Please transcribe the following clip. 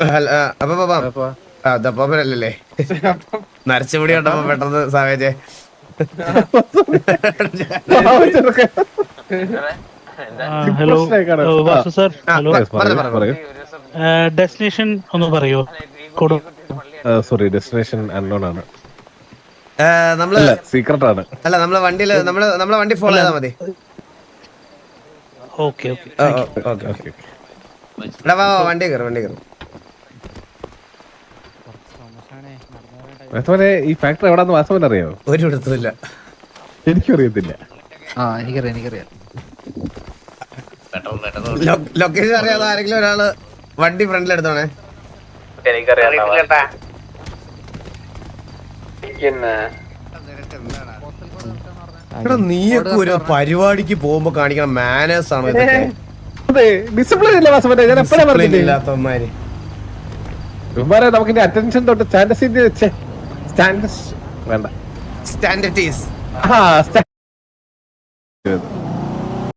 അല്ല, ആ, അപ്പൊ പാപ്പാ ആ ദപ്പാപ്പനല്ലേ നരച്ചുപൊടി കണ്ടപ്പോ പെട്ടെന്ന് സാവേജെ. Hello. Vasu sir hello. Destination ഒന്ന് പറയോ. കൊടു. സോറി ഡെസ്റ്റിനേഷൻ അൺനോൺ ആണ്. നമ്മൾ സീക്രട്ട് ആണ്. അല്ല നമ്മളെ വണ്ടിയിൽ നമ്മൾ നമ്മളെ വണ്ടി ഫോളോ ചെയ്താൽ മതി. Okay okay. വണ്ടി കയറും വണ്ടി കയറും. അതുപോലെ ഈ ഫാക്ടറി എവിടാന്ന് വാസവൻ അറിയോ ഒരു ഇടത്തുമില്ല എനിക്കും അറിയത്തില്ല. ആ എനിക്കറിയാം എനിക്കറിയാം. ലൊക്കേഷൻ അറിയാതെ ആരെങ്കിലും ഒരാൾ വണ്ടി ഫ്രണ്ടിൽ എടുത്തോണേ എടാ നീയൊക്കെ ഒരു പരിപാടിക്ക് പോകുമ്പോ കാണിക്കണം മാനേഴ്സ് ആണ് ഇതൊക്കെ? ഡിസിപ്ലിൻ ഇല്ല വാസവന്റെ ഞാൻ എപ്പോഴാ പറഞ്ഞില്ലേ ഇല്ലാത്തവന്മാര്. ഇവന്മാരെ നമുക്ക് ഇനി അറ്റൻഷൻ തൊട്ട് സ്റ്റാൻഡസ് വേണ്ട. സ്റ്റാൻഡർഡീസ് ആ sta-